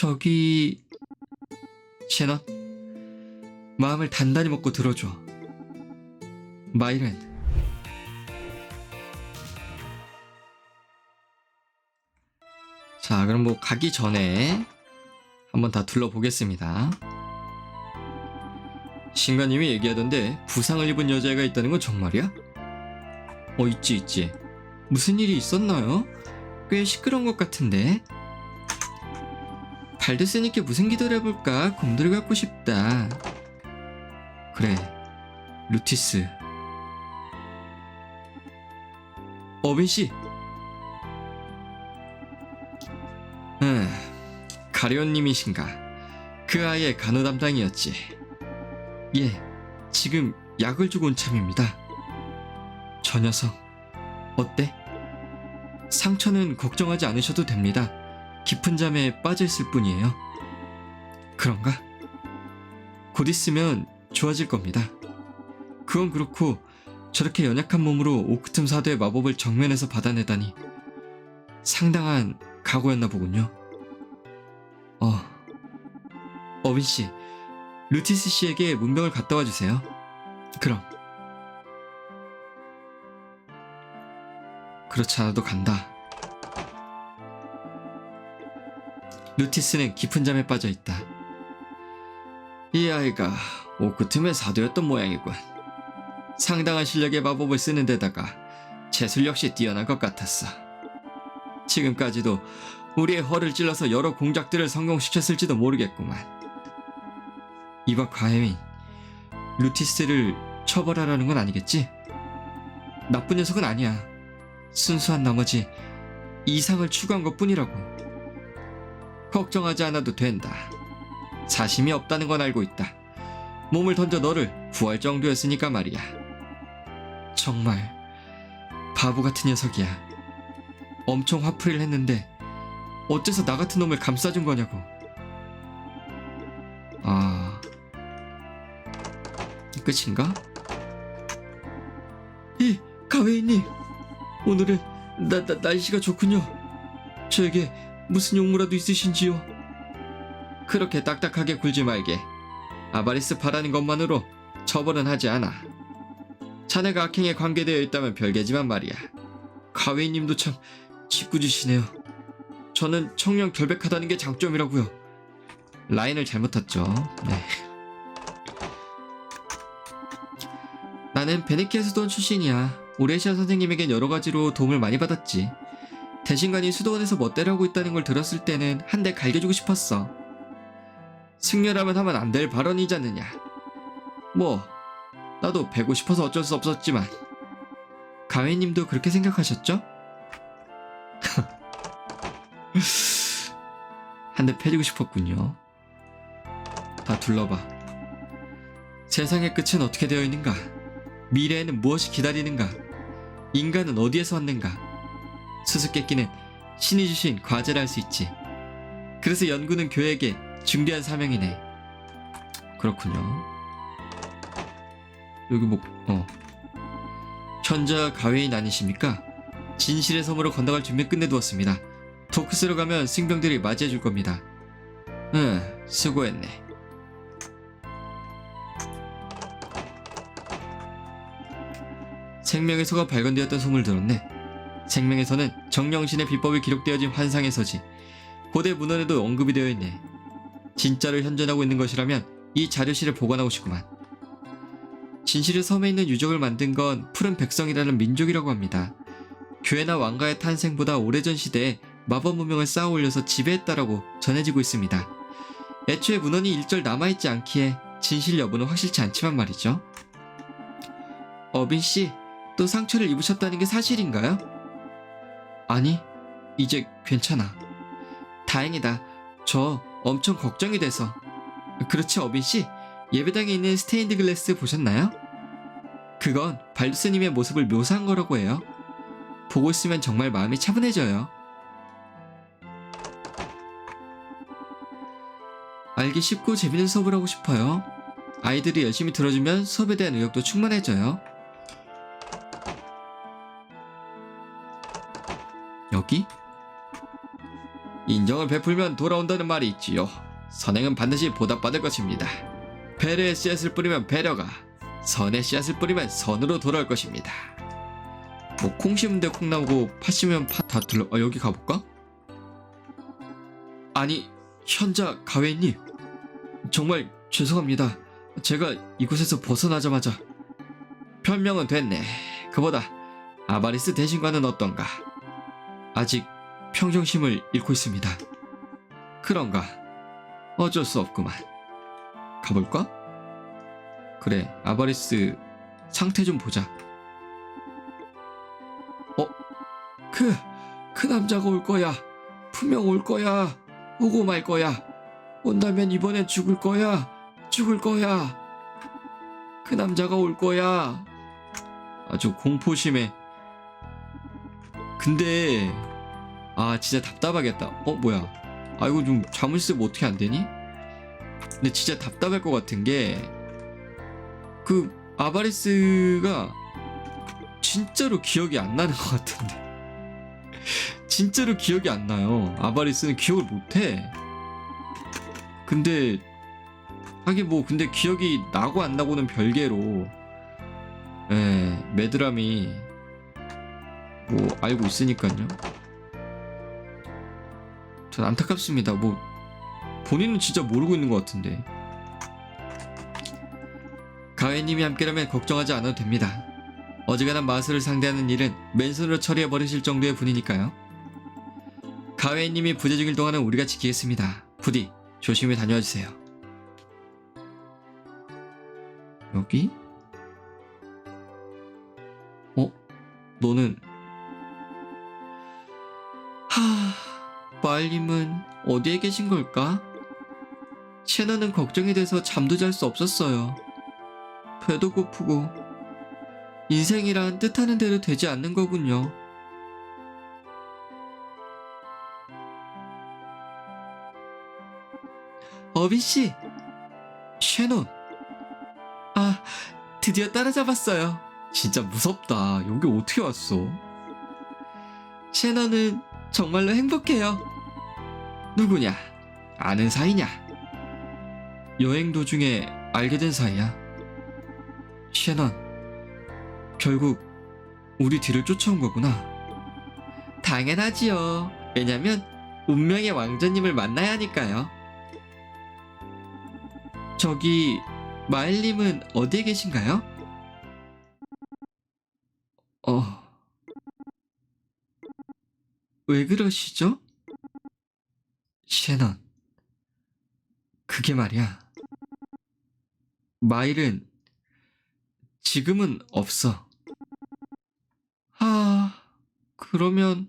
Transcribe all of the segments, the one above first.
저기 제넌 마음을 단단히 먹고 들어줘. 마이렌. 자, 그럼 뭐 가기 전에 한번 다 둘러보겠습니다. 신가님이 얘기하던데 부상을 입은 여자애가 있다는 건 정말이야? 어, 있지, 있지. 무슨 일이 있었나요? 꽤 시끄러운 것 같은데. 발드스님께 무슨 기도를 해볼까 곰돌이 갖고 싶다. 그래, 루티스. 어빈 씨. 음, 가리온님이신가? 그 아이의 간호 담당이었지. 예, 지금 약을 주고 온 참입니다. 저 녀석, 어때? 상처는 걱정하지 않으셔도 됩니다. 깊은 잠에 빠져있을 뿐이에요. 그런가? 곧 있으면 좋아질 겁니다. 그건 그렇고 저렇게 연약한 몸으로 오크틈 사도의 마법을 정면에서 받아내다니 상당한 각오였나 보군요. 어, 어빈 씨, 루티스 씨에게 문병을 갖다 와 주세요. 그럼. 그렇지 않아도 간다. 루티스는 깊은 잠에 빠져 있다. 이 아이가 오크 틈의 사도였던 모양이군. 상당한 실력의 마법을 쓰는 데다가 재술 역시 뛰어난 것 같았어. 지금까지도 우리의 허를 찔러서 여러 공작들을 성공시켰을지도 모르겠구만. 이봐 과혜민, 루티스를 처벌하라는 건 아니겠지? 나쁜 녀석은 아니야. 순수한 나머지 이상을 추구한 것 뿐이라고. 걱정하지 않아도 된다. 사심이 없다는 건 알고 있다. 몸을 던져 너를 구할 정도였으니까 말이야. 정말 바보 같은 녀석이야. 엄청 화풀이를 했는데 어째서 나 같은 놈을 감싸준 거냐고. 아, 끝인가? 이 가웨이님, 오늘은 나, 나, 날씨가 좋군요. 저에게 무슨 용무라도 있으신지요? 그렇게 딱딱하게 굴지 말게. 아바리스 바라는 것만으로 처벌은 하지 않아. 자네가 악행에 관계되어 있다면 별개지만 말이야. 가웨이님도 참 짓궂으시네요. 저는 청량 결백하다는 게 장점이라고요. 라인을 잘못 탔죠. 네. 나는 베네키아 수도원 출신이야. 오레시아 선생님에겐 여러 가지로 도움을 많이 받았지. 대신간이 수도원에서 멋대로 하고 있다는 걸 들었을 때는 한 대 갈겨주고 싶었어. 승려라면 하면 안 될 발언이지 않느냐. 뭐, 나도 배고 싶어서 어쩔 수 없었지만. 가회님도 그렇게 생각하셨죠? 한 대 패주고 싶었군요. 다 둘러봐. 세상의 끝은 어떻게 되어 있는가? 미래에는 무엇이 기다리는가? 인간은 어디에서 왔는가? 수수께끼는 신이 주신 과제라 할 수 있지. 그래서 연구는 교회에게 중대한 사명이네. 그렇군요. 여기 뭐, 어. 현자 가회인 아니십니까? 진실의 섬으로 건너갈 준비 끝내두었습니다. 토크스로 가면 승병들이 맞이해 줄 겁니다. 응, 수고했네. 생명에서가 발견되었던 소문을 들었네. 생명에서는 정령신의 비법이 기록되어진 환상의 서지. 고대 문헌에도 언급이 되어 있네. 진짜를 현존하고 있는 것이라면 이 자료실을 보관하고 싶구만. 진실의 섬에 있는 유적을 만든 건 푸른 백성이라는 민족이라고 합니다. 교회나 왕가의 탄생보다 오래전 시대에 마법 문명을 쌓아 올려서 지배했다라고 전해지고 있습니다. 애초에 문헌이 일절 남아있지 않기에 진실 여부는 확실치 않지만 말이죠. 어빈 씨, 또 상처를 입으셨다는 게 사실인가요? 아니, 이제 괜찮아. 다행이다. 저 엄청 걱정이 돼서. 그렇지, 어빈 씨? 예배당에 있는 스테인드 글래스 보셨나요? 그건 발루스님의 모습을 묘사한 거라고 해요. 보고 있으면 정말 마음이 차분해져요. 알기 쉽고 재밌는 수업을 하고 싶어요. 아이들이 열심히 들어주면 수업에 대한 의욕도 충만해져요. 여기? 인정을 베풀면 돌아온다는 말이 있지요. 선행은 반드시 보답받을 것입니다. 배려의 씨앗을 뿌리면 배려가, 선의 씨앗을 뿌리면 선으로 돌아올 것입니다. 뭐 콩 심으면 콩 나오고 팥 심으면 팥다 들러. 아 여기 가볼까? 아니 현자 가웨이님 정말 죄송합니다. 제가 이곳에서 벗어나자마자 변명은 됐네. 그보다 아바리스 대신과는 어떤가? 아직 평정심을 잃고 있습니다. 그런가? 어쩔 수 없구만. 가볼까? 그래, 아바리스 상태 좀 보자. 어? 그, 그 남자가 올 거야. 분명 올 거야. 오고 말 거야. 온다면 이번엔 죽을 거야. 죽을 거야. 그 남자가 올 거야. 아주 공포심에. 근데 아 진짜 답답하겠다. 어 뭐야? 아 이거 좀 잠을 쓰면 어떻게 안 되니? 근데 진짜 답답할 것 같은 게 그 아바리스가 진짜로 기억이 안 나는 것 같은데 진짜로 기억이 안 나요. 아바리스는 기억을 못 해. 근데 하긴 뭐 근데 기억이 나고 안 나고는 별개로 예, 매드람이 뭐 알고 있으니까요. 전 안타깝습니다. 뭐 본인은 진짜 모르고 있는 것 같은데. 가회님이 함께라면 걱정하지 않아도 됩니다. 어지간한 마술을 상대하는 일은 맨손으로 처리해 버리실 정도의 분이니까요. 가회님이 부재 중일 동안은 우리가 지키겠습니다. 부디 조심히 다녀와 주세요. 여기? 어? 너는 마을님은 어디에 계신 걸까? 채너는 걱정이 돼서 잠도 잘 수 없었어요. 배도 고프고 인생이란 뜻하는 대로 되지 않는 거군요. 어비씨! 쉐논! 아, 드디어 따라잡았어요. 진짜 무섭다. 여기 어떻게 왔어? 쉐넌은 정말로 행복해요. 누구냐? 아는 사이냐? 여행 도중에 알게 된 사이야. 쉐넌, 결국 우리 뒤를 쫓아온 거구나. 당연하지요. 왜냐면 운명의 왕자님을 만나야 하니까요. 저기 마일님은 어디에 계신가요? 어... 왜 그러시죠? 셰넌 그게 말이야 마일은 지금은 없어 아... 그러면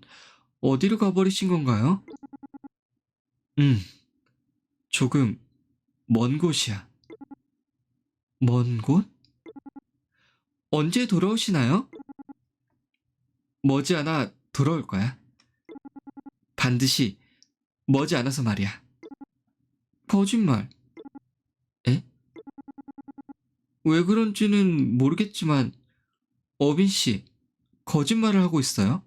어디로 가버리신 건가요? 음... 조금 먼 곳이야 먼 곳? 언제 돌아오시나요? 머지않아 돌아올 거야. 반드시 머지않아서 말이야. 거짓말. 에? 왜 그런지는 모르겠지만 어빈 씨 거짓말을 하고 있어요?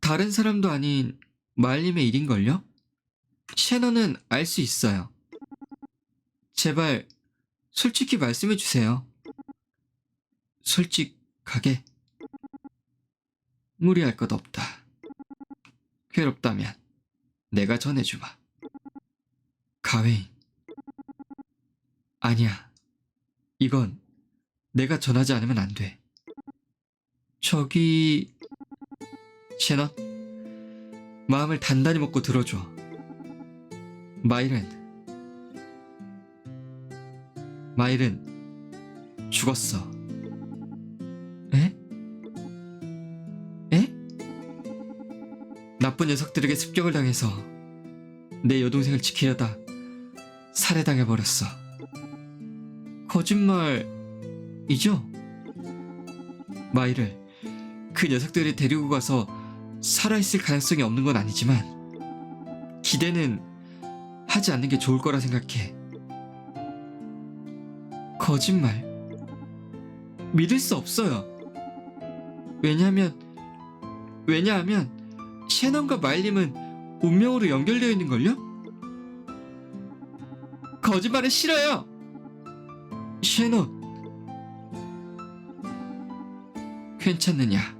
다른 사람도 아닌 말님의 일인걸요? 셰너는 알 수 있어요. 제발 솔직히 말씀해 주세요. 솔직하게. 무리할 것 없다. 괴롭다면 내가 전해주마. 가웨인. 아니야. 이건 내가 전하지 않으면 안 돼. 저기... 셰넌? 마음을 단단히 먹고 들어줘. 마일은 마일은 죽었어. 나쁜 녀석들에게 습격을 당해서 내 여동생을 지키려다 살해당해버렸어. 거짓말이죠? 마일을 그 녀석들이 데리고 가서 살아있을 가능성이 없는 건 아니지만 기대는 하지 않는 게 좋을 거라 생각해. 거짓말. 믿을 수 없어요. 왜냐하면, 왜냐하면, 셰넌과 마일님은 운명으로 연결되어 있는걸요? 거짓말은 싫어요! 쉐넛 괜찮느냐?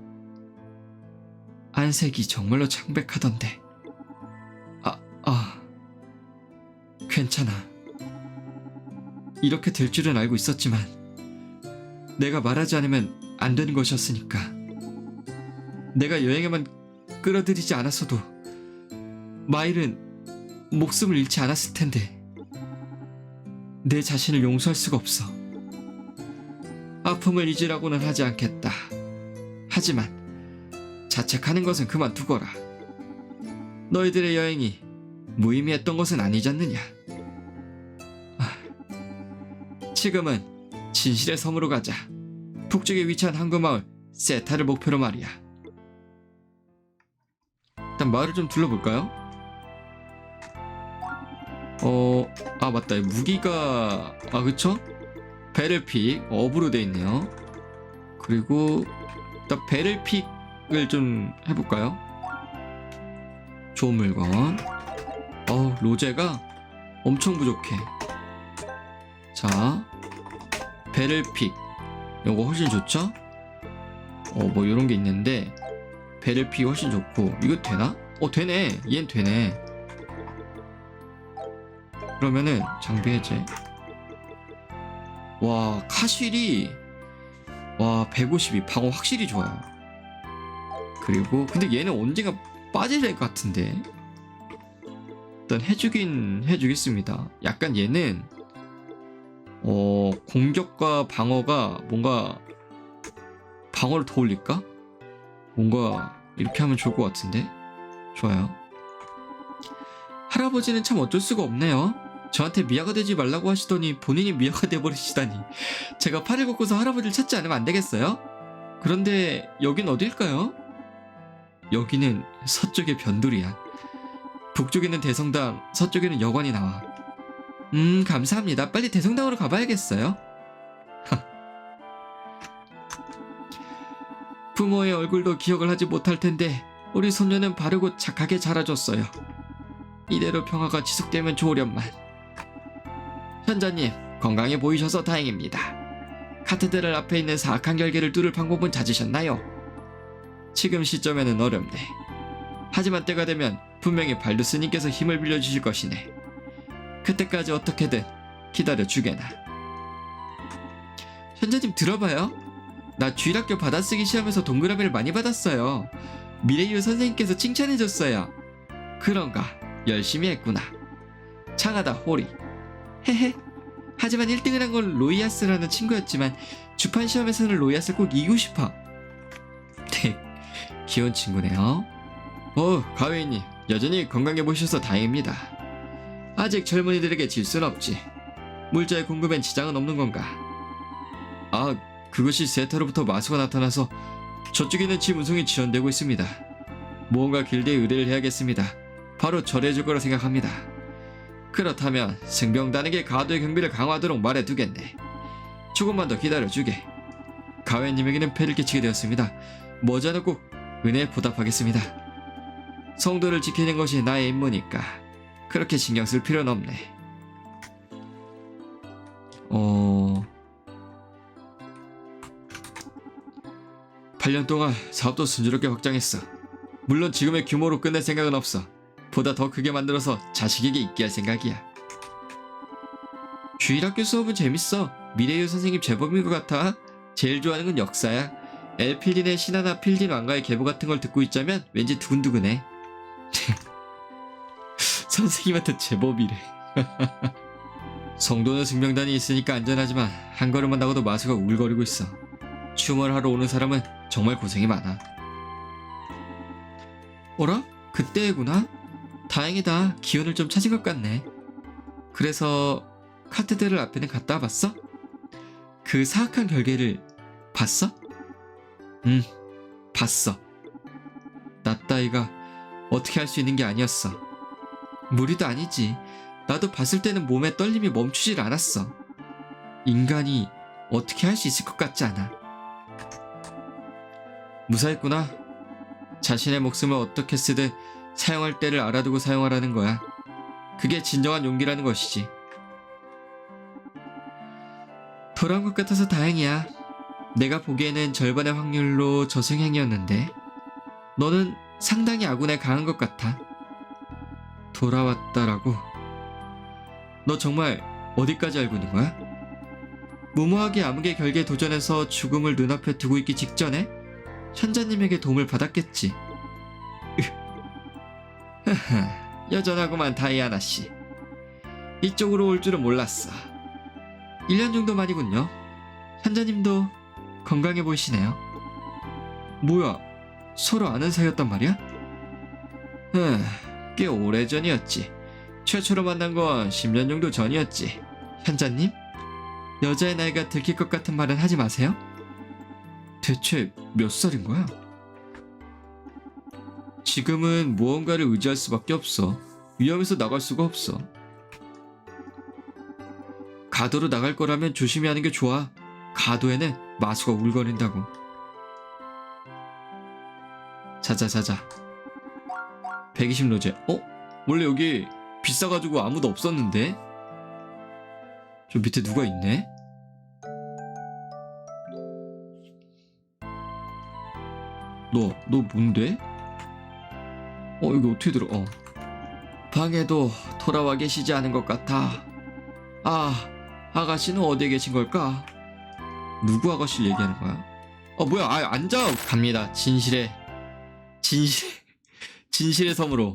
안색이 정말로 창백하던데 아, 아 괜찮아 이렇게 될 줄은 알고 있었지만 내가 말하지 않으면 안 되는 것이었으니까 내가 여행에만 끌어들이지 않았어도 마일은 목숨을 잃지 않았을 텐데 내 자신을 용서할 수가 없어. 아픔을 잊으라고는 하지 않겠다. 하지만 자책하는 것은 그만두거라. 너희들의 여행이 무의미했던 것은 아니지 않느냐. 아, 지금은 진실의 섬으로 가자. 북쪽에 위치한 항구마을 세타를 목표로 말이야 일단 마을을 좀 둘러볼까요? 어, 아 맞다. 무기가 아 그쵸? 베를픽 업으로 돼 있네요. 그리고 일단 베를픽을 좀 해볼까요? 좋은 물건. 어 로제가 엄청 부족해. 자, 베를픽 요거 훨씬 좋죠? 어뭐 이런 게 있는데 베를픽이 훨씬 좋고 이거 되나? 어 되네. 얘는 되네. 그러면은 장비 해제. 와 카실이 와 152 방어 확실히 좋아요. 그리고 근데 얘는 언젠가 빠질 것 같은데. 일단 해주긴 해주겠습니다. 약간 얘는 어 공격과 방어가 뭔가 방어를 더 올릴까? 뭔가 이렇게 하면 좋을 것 같은데 좋아요. 할아버지는 참 어쩔 수가 없네요. 저한테 미아가 되지 말라고 하시더니 본인이 미아가 돼버리시다니. 제가 팔을 걷고서 할아버지를 찾지 않으면 안 되겠어요? 그런데 여긴 어딜까요? 여기는 서쪽의 변두리야. 북쪽에는 대성당, 서쪽에는 여관이 나와. 음, 감사합니다. 빨리 대성당으로 가봐야겠어요. 부모의 얼굴도 기억을 하지 못할 텐데 우리 손녀는 바르고 착하게 자라줬어요. 이대로 평화가 지속되면 좋으련만. 현자님, 건강해 보이셔서 다행입니다. 카테드랄 앞에 있는 사악한 결계를 뚫을 방법은 찾으셨나요? 지금 시점에는 어렵네. 하지만 때가 되면 분명히 발두스님께서 힘을 빌려주실 것이네. 그때까지 어떻게든 기다려 주게나. 현자님 들어봐요. 나 주일학교 받아쓰기 시험에서 동그라미를 많이 받았어요. 미래유 선생님께서 칭찬해줬어요. 그런가? 열심히 했구나. 창하다 호리. 헤헤. 하지만 1등을 한 건 로이아스라는 친구였지만 주판 시험에서는 로이아스를 꼭 이기고 싶어. 네, 귀여운 친구네요. 어, 가웨이님 여전히 건강해 보셔서 다행입니다. 아직 젊은이들에게 질 순 없지. 물자의 공급엔 지장은 없는 건가? 아, 그것이 세타로부터 마수가 나타나서 저쪽에는 지 운송이 지연되고 있습니다. 무언가 길드에 의뢰를 해야겠습니다. 바로 절해줄 거라 생각합니다. 그렇다면 승병단에게 가도의 경비를 강화하도록 말해두겠네. 조금만 더 기다려주게. 가회님에게는 패를 끼치게 되었습니다. 머지않아 꼭 은혜에 보답하겠습니다. 성도를 지키는 것이 나의 임무니까 그렇게 신경 쓸 필요는 없네. 어... 8년 동안 사업도 순조롭게 확장했어. 물론 지금의 규모로 끝낼 생각은 없어. 보다 더 크게 만들어서 자식에게 있게 할 생각이야. 주일학교 수업은 재밌어. 미래유 선생님 제법인 것 같아. 제일 좋아하는 건 역사야. 엘필린의 신하나 필린 왕가의 계보 같은 걸 듣고 있자면 왠지 두근두근해. 선생님한테 제법이래. 성도는 승병단이 있으니까 안전하지만 한 걸음만 나가도 마수가 우글거리고 있어. 추모를 하러 오는 사람은 정말 고생이 많아. 어라? 그때구나? 다행이다. 기운을 좀 찾은 것 같네. 그래서 카테드랄 앞에는 갔다 와봤어? 그 사악한 결계를 봤어? 응, 봤어. 나 따위가 어떻게 할 수 있는 게 아니었어. 무리도 아니지. 나도 봤을 때는 몸에 떨림이 멈추질 않았어. 인간이 어떻게 할 수 있을 것 같지 않아. 무사했구나. 자신의 목숨을 어떻게 쓰든 사용할 때를 알아두고 사용하라는 거야. 그게 진정한 용기라는 것이지. 돌아온 것 같아서 다행이야. 내가 보기에는 절반의 확률로 저승행이었는데 너는 상당히 아군에 강한 것 같아. 돌아왔다라고? 너 정말 어디까지 알고 있는 거야? 무모하게 암흑의 결계에 도전해서 죽음을 눈앞에 두고 있기 직전에 현자님에게 도움을 받았겠지. 여전하구만 다이아나 씨. 이쪽으로 올 줄은 몰랐어. 1년 정도 만이군요. 현자님도 건강해 보이시네요. 뭐야, 서로 아는 사이였단 말이야? 응, 꽤 오래전이었지. 최초로 만난 건 10년 정도 전이었지. 현자님? 여자의 나이가 들킬 것 같은 말은 하지 마세요. 대체 몇 살인 거야? 지금은 무언가를 의지할 수밖에 없어. 위험해서 나갈 수가 없어. 가도로 나갈 거라면 조심히 하는 게 좋아. 가도에는 마수가 울거린다고. 자자 자자. 120 로제. 어? 원래 여기 비싸가지고 아무도 없었는데? 저 밑에 누가 있네? 너, 너 뭔데? 어, 이거 어떻게 들어? 어. 방에도 돌아와 계시지 않은 것 같아. 아, 아가씨는 어디에 계신 걸까? 누구 아가씨를 얘기하는 거야? 어, 뭐야? 아, 앉아! 갑니다. 진실의, 진실, 진실의 섬으로.